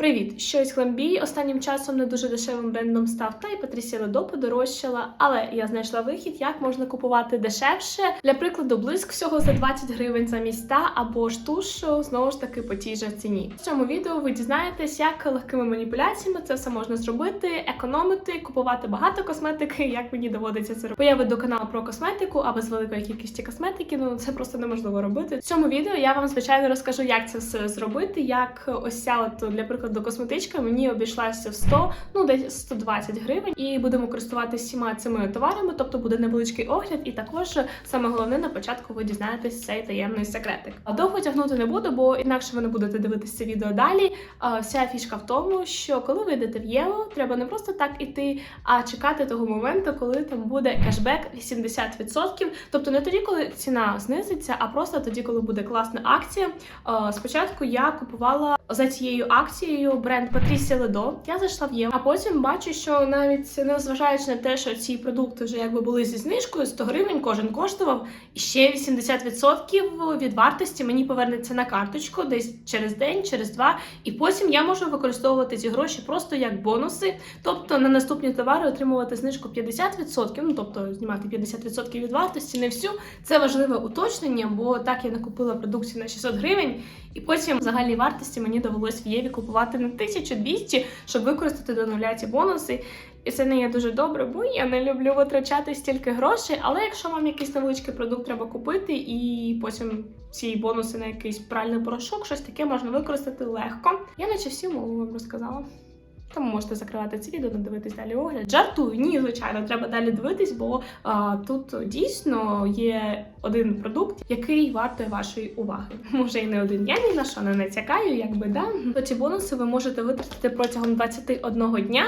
Привіт! Щось Гламбій останнім часом не дуже дешевим брендом став, та й Патрісія Ледо подорожчала. Але я знайшла вихід, як можна купувати дешевше. Для прикладу, блиск всього за 20 гривень замість 100, або ж тушу знову ж таки по тій же ціні. В цьому відео ви дізнаєтесь, як легкими маніпуляціями це все можна зробити, економити, купувати багато косметики, як мені доводиться це робити. Бо я веду канал про косметику, а без великої кількості косметики, ну це просто неможливо робити. В цьому відео я вам звичайно розкажу, як це все зробити, як ось для прикладу косметичка мені обійшлася в 100, ну десь 120 гривень, і будемо користуватися всіма цими товарами, тобто буде невеличкий огляд, і також саме головне на початку ви дізнаєтесь цей таємний секретик. А довго тягнути не буду, бо інакше ви не будете дивитися відео далі. Вся фішка в тому, що коли ви йдете в Єву, треба не просто так іти, а чекати того моменту, коли там буде кешбек 80%. Тобто не тоді, коли ціна знизиться, а просто тоді, коли буде класна акція. Спочатку я купувала за цією акцією бренд Patricia Ledo. Я зайшла в Єву, а потім бачу, що навіть не зважаючи на те, що ці продукти вже якби були зі знижкою, 100 гривень кожен коштував, і ще 80% від вартості мені повернеться на карточку десь через день, через два. І потім я можу використовувати ці гроші просто як бонуси. Тобто на наступні товари отримувати знижку 50%, ну тобто знімати 50% від вартості, не всю. Це важливе уточнення, бо так я накупила продукцію на 600 гривень, і потім в загальній вартості мені довелось в Єві купувати на 1200, щоб використати до нуля ці бонуси. І це не є дуже добре, бо я не люблю витрачати стільки грошей. Але якщо вам якийсь невеличкий продукт треба купити, і потім ці бонуси на якийсь пральний порошок, щось таке можна використати легко. Я наче всю мову вам розказала. Тому можете закривати це відео, не дивитись далі огляд. Жартую, ні, звичайно, треба далі дивитись, бо а, тут дійсно є один продукт, який вартує вашої уваги. Може, і не один. Я ні на що не натякаю, якби да. То ці бонуси ви можете витратити протягом 21 дня,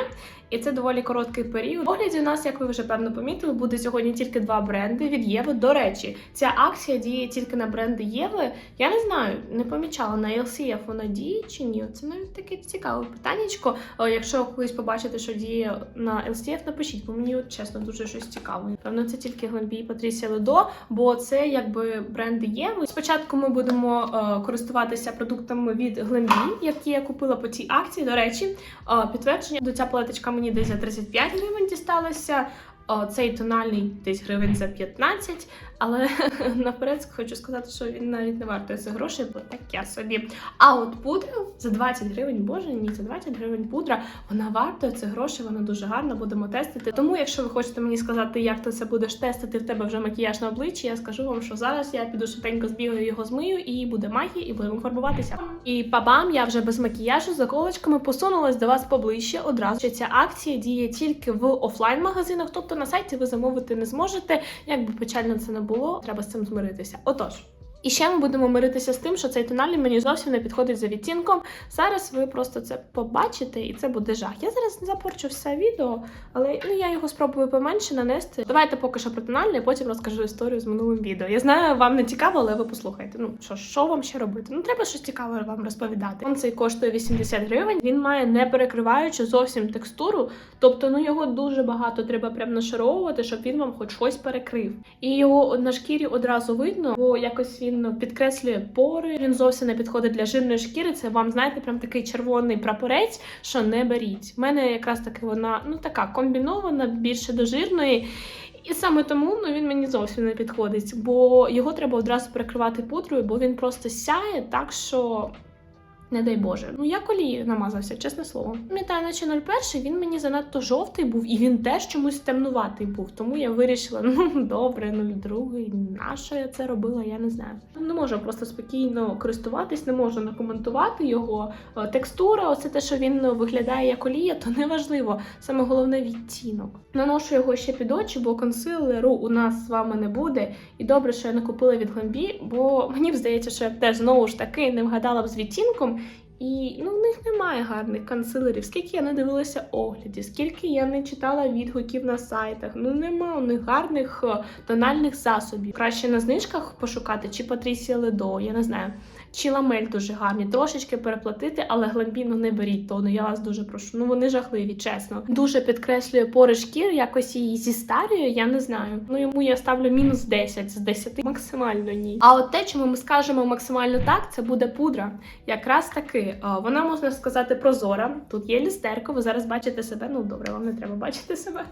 і це доволі короткий період. В огляді у нас, як ви вже певно помітили, буде сьогодні тільки два бренди від Єви. До речі, ця акція діє тільки на бренди Єви. Я не знаю, не помічала на LCF вона діє чи ні. Це навіть таке цікаве питаннячко. Якщо колись побачите, що діє на LCF, напишіть, бо мені чесно дуже щось цікаве. Певно, це тільки Гламбі і Патрісія Ледо, бо це якби бренди є. Спочатку ми будемо е, користуватися продуктами від Гламбі, які я купила по цій акції. До речі, е, підтвердження до ця палеточка мені десь за 35 гривень дісталася. О, цей тональний десь гривень за 15, але наперед хочу сказати, що він навіть не вартує цих грошей, бо таке собі. А от пудра за 20 гривень, боже, ні, за 20 гривень пудра, вона вартує цих грошей, вона дуже гарна, будемо тестити. Тому, якщо ви хочете мені сказати, як ти це будеш тестити, в тебе вже макіяж на обличчі, я скажу вам, що зараз я піду швиденько збігаю його змию, і буде магія, і будемо фарбуватися. І пабам, я вже без макіяжу за колочками посунулась до вас поближче одразу. Ця акція діє тільки в офлайн-магазинах, тобто на сайті ви замовити не зможете. Якби печально це не було, треба з цим змиритися. Отож. І ще ми будемо миритися з тим, що цей тональний мені зовсім не підходить за відтінком. Зараз ви просто це побачите, і це буде жах. Я зараз не запорчу все відео, але ну я його спробую поменше нанести. Давайте поки що про тональний, потім розкажу історію з минулим відео. Я знаю, вам не цікаво, але ви послухайте. Ну що, що вам ще робити? Ну треба щось цікаве вам розповідати. Он цей коштує 80 гривень. Він має не перекриваючу зовсім текстуру, тобто ну його дуже багато треба прям нашаровувати, щоб він вам хоч щось перекрив. І його на шкірі одразу видно, бо якось він він підкреслює пори. Він зовсім не підходить для жирної шкіри. Це вам знаєте, прям такий червоний прапорець, що не беріть. У мене якраз таки вона ну така комбінована, більше до жирної. І саме тому ну, він мені зовсім не підходить, бо його треба одразу перекривати пудрою, бо він просто сяє так, що. Не дай Боже. Ну я колії намазався, чесне слово. Пам'ятаю, наче 01 він мені занадто жовтий був, і він теж чомусь темнуватий був. Тому я вирішила, ну добре, 02, на що я це робила, я не знаю. Не можу просто спокійно користуватись, не можу накоментувати його. Е, Текстура, оце те, що він виглядає як олія, то не важливо. Саме головне відтінок. Наношу його ще під очі, бо консилеру у нас з вами не буде. І добре, що я не купила від Гламбі, бо мені здається, що я б теж знову ж таки не вгадала б з відтінком. І ну, в них немає гарних канцелерів. Скільки я не дивилася оглядів, скільки я не читала відгуків на сайтах. Ну нема у них гарних е, тональних засобів. Краще на знижках пошукати чи Патрісія Ледо, я не знаю. Чи ламель дуже гарні, трошечки переплатити, але гламбіну не беріть тону. Я вас дуже прошу. Ну вони жахливі, чесно. Дуже підкреслює пори шкір, якось її зістарює, я не знаю. Ну йому я ставлю мінус 10 з 10, максимально ні. А от те, чому ми скажемо максимально так, це буде пудра. Якраз таки, е, вона можна сказати прозора. Тут є люстерко, ви зараз бачите себе. Ну добре, вам не треба бачити себе.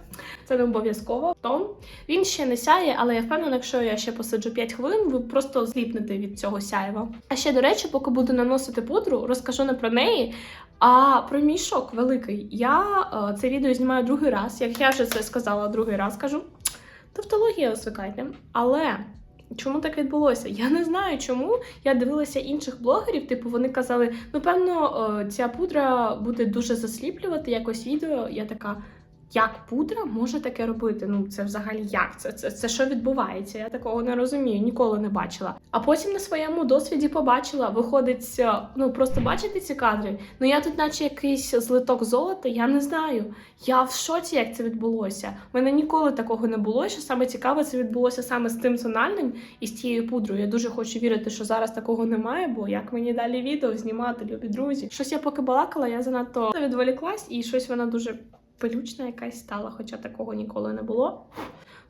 Це не обов'язково. Тон. Він ще не сяє, але я впевнена, якщо я ще посиджу 5 хвилин, ви просто зліпнете від цього сяєва. А ще, до речі, поки буду наносити пудру, розкажу не про неї, а про мій шок великий. Я е, це відео знімаю другий раз. Як я вже це сказала, другий раз кажу. Тавтологія звикайте. Але чому так відбулося? Я не знаю чому. Я дивилася інших блогерів, типу вони казали, ну певно, е, ця пудра буде дуже засліплювати якось відео. Я така. Як пудра може таке робити? Ну це взагалі як? Це, це, це що відбувається? Я такого не розумію, ніколи не бачила. А потім на своєму досвіді побачила, виходить, е, ну просто бачите ці кадри? Ну я тут, наче якийсь злиток золота, я не знаю. Я в шоці, як це відбулося. У мене ніколи такого не було. Що саме цікаве, це відбулося саме з тим тональним і з тією пудрою. Я дуже хочу вірити, що зараз такого немає, бо як мені далі відео знімати, любі друзі. Щось я поки балакала, я занадто відволіклась, і щось вона дуже пилючна якась стала, хоча такого ніколи не було.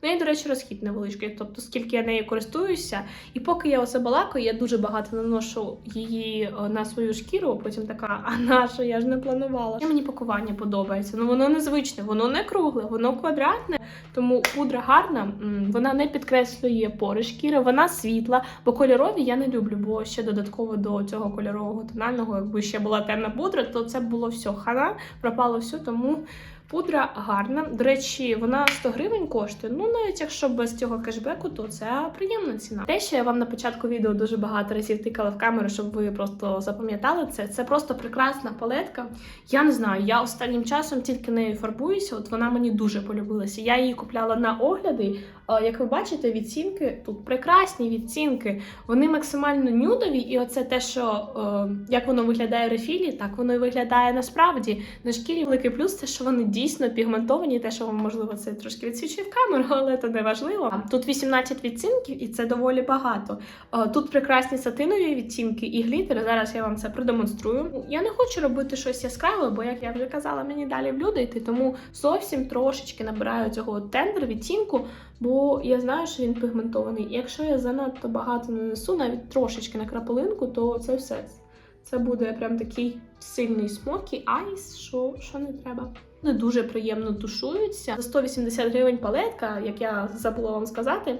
Ну, і, до речі, розхід невеличкий, тобто скільки я нею користуюся, і поки я оце балакаю, я дуже багато наношу її е, на свою шкіру, потім така, а на що, я ж не планувала. І мені пакування подобається. Ну воно незвичне, воно не кругле, воно квадратне, тому пудра гарна, вона не підкреслює пори шкіри, вона світла, бо кольорові я не люблю, бо ще додатково до цього кольорового тонального, якби ще була темна пудра, то це було все хана, пропало все, тому. Пудра гарна. До речі, вона 100 гривень коштує. Ну, навіть якщо без цього кешбеку, то це приємна ціна. Те, що я вам на початку відео дуже багато разів тикала в камеру, щоб ви просто запам'ятали це. Це просто прекрасна палетка. Я не знаю, я останнім часом тільки нею фарбуюся. От вона мені дуже полюбилася. Я її купляла на огляди. Як ви бачите, відцінки тут прекрасні відцінки. Вони максимально нюдові, і оце те, що е, як воно виглядає в рефілі, так воно і виглядає насправді. На шкірі великий плюс це, що вони дійсно пігментовані, те, що вам можливо це трошки відсвічує в камеру, але це не важливо. Тут 18 відцінків, і це доволі багато. Е, Тут прекрасні сатинові відцінки і глітери. Зараз я вам це продемонструю. Я не хочу робити щось яскраве, бо як я вже казала, мені далі в люди йти, тому зовсім трошечки набираю цього тендер відтінку, бо я знаю, що він пігментований. І якщо я занадто багато нанесу, навіть трошечки на крапелинку, то це все. Це буде прям такий сильний смокі айс, що, що не треба. Не дуже приємно тушуються. За 180 гривень палетка, як я забула вам сказати,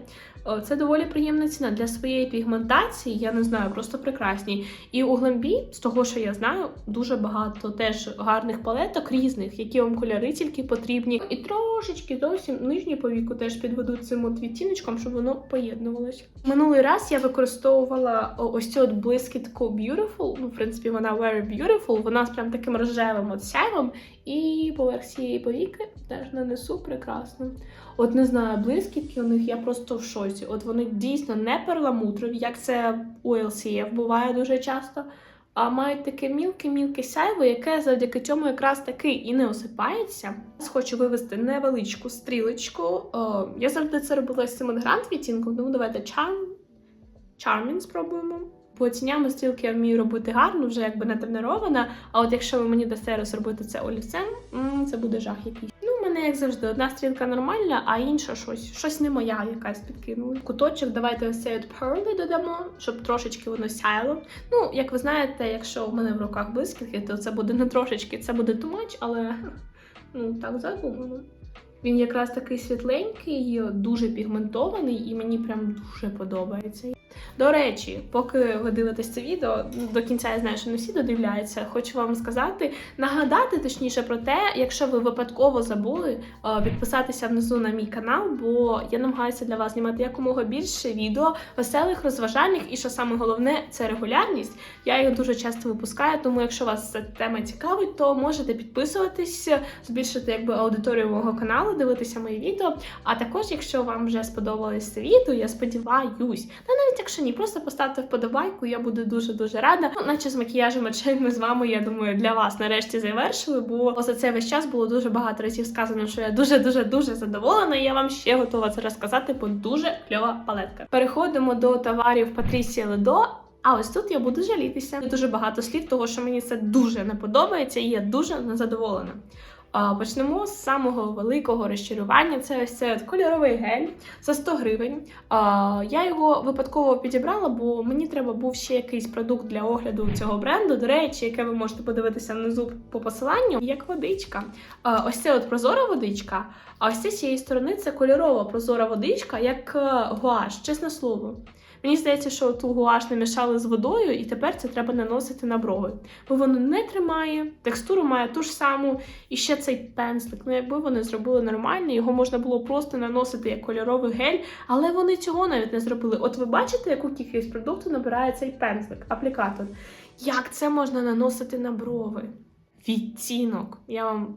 це доволі приємна ціна для своєї пігментації. Я не знаю, просто прекрасні. І у Гламбі, з того, що я знаю, дуже багато теж гарних палеток різних, які вам кольори тільки потрібні. І трошечки зовсім нижні повіку теж підведу цим от відтіночком, щоб воно поєднувалося. Минулий раз я використовувала ось цю от блискітку Beautiful. Ну, в принципі, вона very beautiful. Вона з прям таким рожевим от сяйвом. І поверх цієї повіки теж нанесу прекрасно. От не знаю, блискітки у них я просто в шоці. От вони дійсно не перламутрові, як це у LCF буває дуже часто. А мають таке мілке-мілке сяйво, яке завдяки цьому якраз таки і не осипається. Хочу вивести невеличку стрілочку. О, я завжди це робила з цим грант відтінком, тому давайте Charm... Charming спробуємо. По тінями стрілки я вмію робити гарно, вже якби не тренирована. А от якщо ви мені дасте розробити це олівцем, це буде жах якийсь. Мене, як завжди, одна стрілка нормальна, а інша щось. Щось не моя якась підкинула. Куточок, давайте ось цей от pearly додамо, щоб трошечки воно сяяло. Ну, як ви знаєте, якщо у мене в руках блискітки, то це буде не трошечки, це буде much, але ну так задумано. Він якраз такий світленький, дуже пігментований, і мені прям дуже подобається. До речі, поки ви дивитесь це відео, до кінця я знаю, що не всі додивляються. Хочу вам сказати, нагадати точніше про те, якщо ви випадково забули е, підписатися внизу на мій канал, бо я намагаюся для вас знімати якомога більше відео, веселих, розважальних, і що саме головне, це регулярність. Я їх дуже часто випускаю, тому якщо вас ця тема цікавить, то можете підписуватись, збільшити якби аудиторію мого каналу, дивитися мої відео. А також, якщо вам вже сподобалось це відео, я сподіваюсь, та навіть якщо ні, просто поставте вподобайку, я буду дуже дуже рада. Ну, наче з макіяжем очей ми з вами, я думаю, для вас нарешті завершили, бо за цей весь час було дуже багато разів сказано, що я дуже дуже задоволена. І я вам ще готова це розказати, бо дуже кльова палетка. Переходимо до товарів Патрісії Ледо. А ось тут я буду жалітися. Дуже багато слів, того що мені це дуже не подобається, і я дуже незадоволена. Почнемо з самого великого розчарування. Це ось цей кольоровий гель за 100 гривень. Я його випадково підібрала, бо мені треба був ще якийсь продукт для огляду цього бренду. До речі, яке ви можете подивитися внизу по посиланню, як водичка. Ось це от прозора водичка. А ось це з цієї сторони це кольорова прозора водичка, як е, гуаш, чесне слово. Мені здається, що ту гуаш намішали з водою, і тепер це треба наносити на брови. Бо воно не тримає, текстуру має ту ж саму, і ще цей пензлик. Ну, якби вони зробили нормально, його можна було просто наносити як кольоровий гель, але вони цього навіть не зробили. От ви бачите, яку кількість продукту набирає цей пензлик, аплікатор. Як це можна наносити на брови? Відтінок. Я вам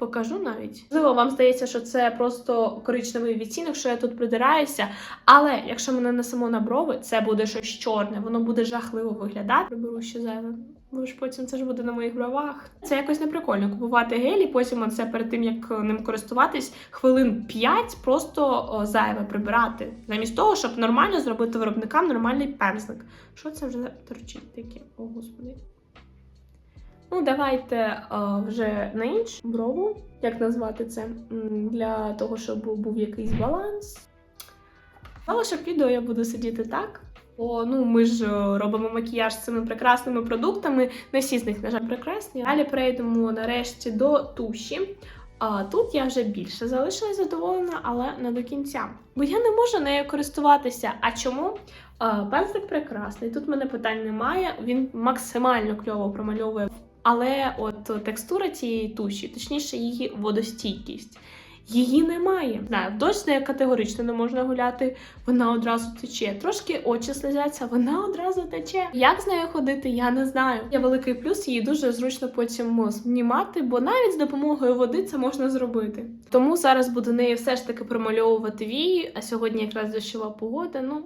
покажу навіть. Можливо, вам здається, що це просто коричневий відтінок, що я тут придираюся. Але якщо ми нанесемо на брови, це буде щось чорне, воно буде жахливо виглядати. Приберу ще зайве. Бо ж потім це ж буде на моїх бровах. Це якось неприкольно купувати гель, і потім це перед тим як ним користуватись, хвилин 5 просто зайве прибирати. Замість того, щоб нормально зробити виробникам нормальний пензлик. Що це вже торчить таке? О, господи. Ну, давайте е, вже на іншу брову, як назвати це, для того, щоб був, якийсь баланс. Але щоб відео я буду сидіти так. Бо ну ми ж е, робимо макіяж з цими прекрасними продуктами. Не всі з них, на жаль, прекрасні. Далі перейдемо нарешті до туші. А тут я вже більше залишилась задоволена, але не до кінця. Бо я не можу нею користуватися. А чому? А, Пензлик прекрасний. Тут в мене питань немає. Він максимально кльово промальовує. Але от текстура цієї туші, точніше, її водостійкість. Її немає. Знаю, дощ нею категорично не можна гуляти, вона одразу тече. Трошки очі слезяться, вона одразу тече. Як з нею ходити, я не знаю. Є великий плюс, її дуже зручно потім знімати, бо навіть з допомогою води це можна зробити. Тому зараз буду нею все ж таки промальовувати вії. А сьогодні якраз дощова погода. Ну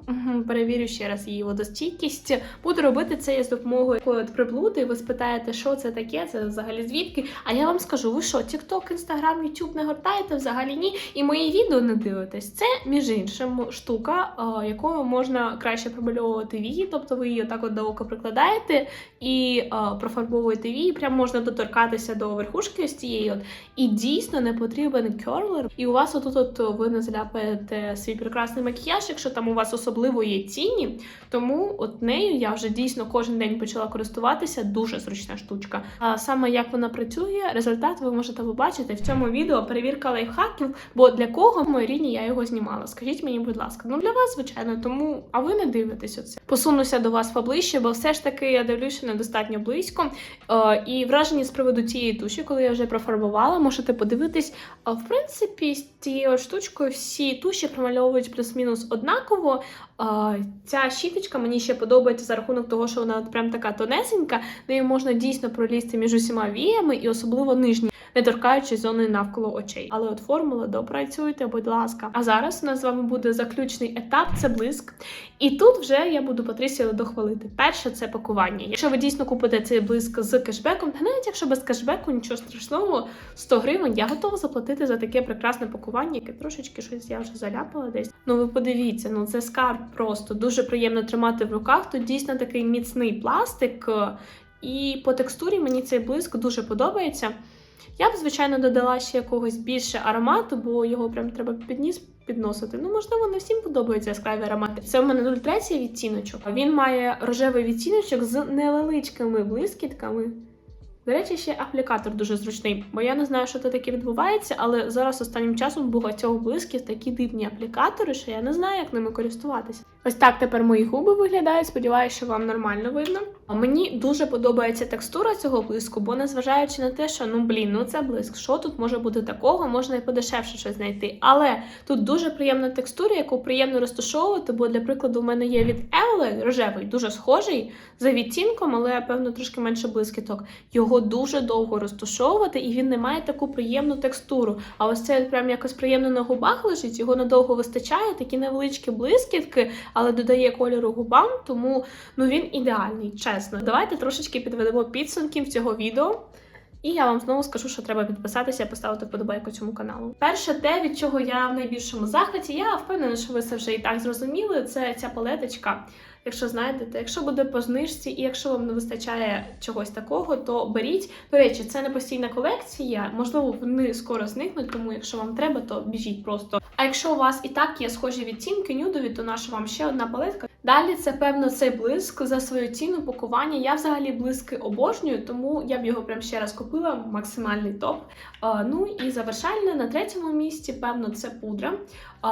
перевірю ще раз її водостійкість. Буду робити це з допомогою от приблуди. Ви спитаєте, що це таке? Це взагалі звідки? А я вам скажу, ви що, TikTok, Instagram, YouTube не гортаєте? Взагалі ні. І мої відео не дивитесь. Це між іншим штука, якою можна краще промальовувати вії. Тобто ви її отак от до ока прикладаєте і профарбовуєте вії. Прям можна доторкатися до верхушки ось цієї. От. І дійсно не потрібен керлер. І у вас отут от ви не заляпаєте свій прекрасний макіяж, якщо там у вас особливо є тіні. Тому от нею я вже дійсно кожен день почала користуватися. Дуже зручна штучка. А саме як вона працює, результат ви можете побачити в цьому відео. Перевірка лайфхаків. Бо для кого в моїй я його знімала? Скажіть мені, будь ласка, ну для вас, звичайно, тому а ви не дивитесь оце. Посунуся до вас поближче, бо все ж таки я дивлюся недостатньо близько. Е, і враження з приводу цієї туші, коли я вже профарбувала, можете подивитись. В принципі, з цією штучкою всі туші промальовують плюс-мінус однаково. А, ця щіточка мені ще подобається за рахунок того, що вона прям така тонесенька, нею можна дійсно пролізти між усіма віями і особливо нижні, не торкаючись зони навколо очей. Але от формула допрацюйте, будь ласка. А зараз у нас з вами буде заключний етап це блиск. І тут вже я буду Патрісію дохвалити. Перше це пакування. Якщо ви дійсно купите цей блиск з кешбеком, та навіть якщо без кешбеку, нічого страшного, 100 гривень я готова заплатити за таке прекрасне пакування, яке трошечки щось я вже заляпала десь. Ну ви подивіться, ну це скарб просто дуже приємно тримати в руках. Тут дійсно такий міцний пластик, е, і по текстурі мені цей блиск дуже подобається. Я б, звичайно, додала ще якогось більше аромату, бо його прям треба під ніс підносити. Ну, можливо, не всім подобаються яскраві аромати. Це в мене 03 відтіночок. Він має рожевий відтіночок з невеличкими блискітками. До речі, ще аплікатор дуже зручний, бо я не знаю, що це таке відбувається, але зараз останнім часом багатьох блисків такі дивні аплікатори, що я не знаю, як ними користуватися. Ось так тепер мої губи виглядають. Сподіваюся, що вам нормально видно. А мені дуже подобається текстура цього блиску, бо незважаючи на те, що ну блін, ну це блиск. Що тут може бути такого? Можна і подешевше щось знайти. Але тут дуже приємна текстура, яку приємно розташовувати. Бо для прикладу, в мене є від Евеле рожевий, дуже схожий за відтінком, але певно трошки менше блискіток. Його дуже довго розташовувати, і він не має таку приємну текстуру. А ось це прям якось приємно на губах лежить, його надовго вистачає, такі невеличкі блискітки, але додає кольору губам, тому ну він ідеальний, чесно. Давайте трошечки підведемо підсумків цього відео. І я вам знову скажу, що треба підписатися, поставити вподобайку цьому каналу. Перше, те, від чого я в найбільшому захваті, я впевнена, що ви це вже і так зрозуміли. Це ця палеточка. Якщо знайдете, якщо буде по знижці, і якщо вам не вистачає чогось такого, то беріть. До речі, це не постійна колекція. Можливо, вони скоро зникнуть, тому якщо вам треба, то біжіть просто. А якщо у вас і так є схожі відтінки нюдові, то наша вам ще одна палетка. Далі це певно цей блиск за свою ціну пакування. Я взагалі блиски обожнюю, тому я б його прям ще раз купила. Максимальний топ. Ну і завершальне на третьому місці, певно, це пудра.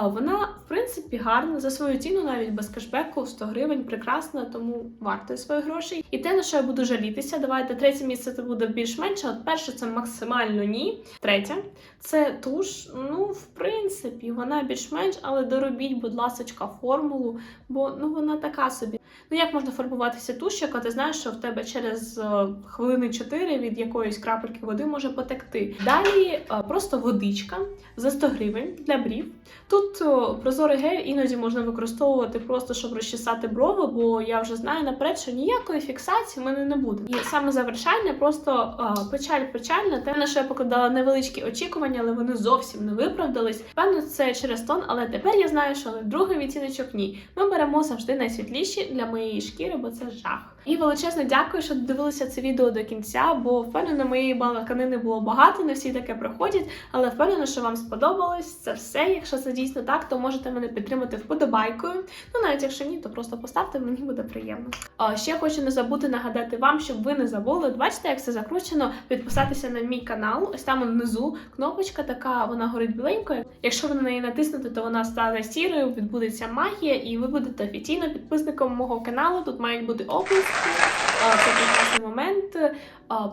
Вона, в принципі, гарна за свою ціну, навіть без кешбеку 100 гривень, прекрасна, тому вартує своїх грошей. І те, на що я буду жалітися, давайте третє місце це буде більш-менше. От перше це максимально ні. Третє це туш. Ну, в принципі, вона більш-менш, але доробіть, будь ласка, формулу, бо ну вона така собі. Ну як можна фарбуватися туш, яка ти знаєш, що в тебе через е, хвилини 4 від якоїсь крапельки води може потекти. Далі е, просто водичка за 100 гривень для брів. Тут о, прозорий гель іноді можна використовувати просто щоб розчесати брови, бо я вже знаю наперед, що ніякої фіксації в мене не буде. І саме завершальне просто печаль печальна. Те, на що я покладала невеличкі очікування, але вони зовсім не виправдались. Певно, це через тон, але тепер я знаю, що другий відтіночок ні. Ми беремо завжди найсвітліші для моєї шкіри, бо це жах. І величезне дякую, що дивилися це відео до кінця, бо впевнена, моєї балаканини було багато, не всі таке проходять, але впевнена, що вам сподобалось це все. Якщо це дійсно так, то можете мене підтримати вподобайкою. Ну навіть якщо ні, то просто поставте, мені буде приємно. А ще хочу не забути нагадати вам, щоб ви не забули. Бачите, як все закручено, підписатися на мій канал. Ось там внизу кнопочка така, вона горить біленькою. Якщо ви на неї натиснете, то вона стане сірою, відбудеться магія, і ви будете офіційно підписником мого каналу. Тут мають бути описки. А, Це прекрасний момент.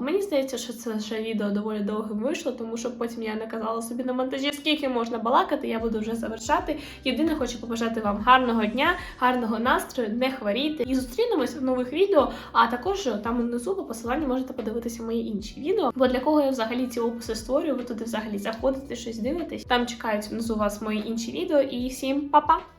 Мені здається, що це вже відео доволі довгим вийшло, тому що потім я не казала собі на монтажі, скільки можна балакати, я буду вже завершати. Єдине, хочу побажати вам гарного дня, гарного настрою, не хворійте. І зустрінемось в нових відео. А також там внизу по посиланню можете подивитися мої інші відео. Бо для кого я взагалі ці описи створюю, ви туди взагалі заходите, щось дивитесь. Там чекають внизу вас мої інші відео. І всім па-па!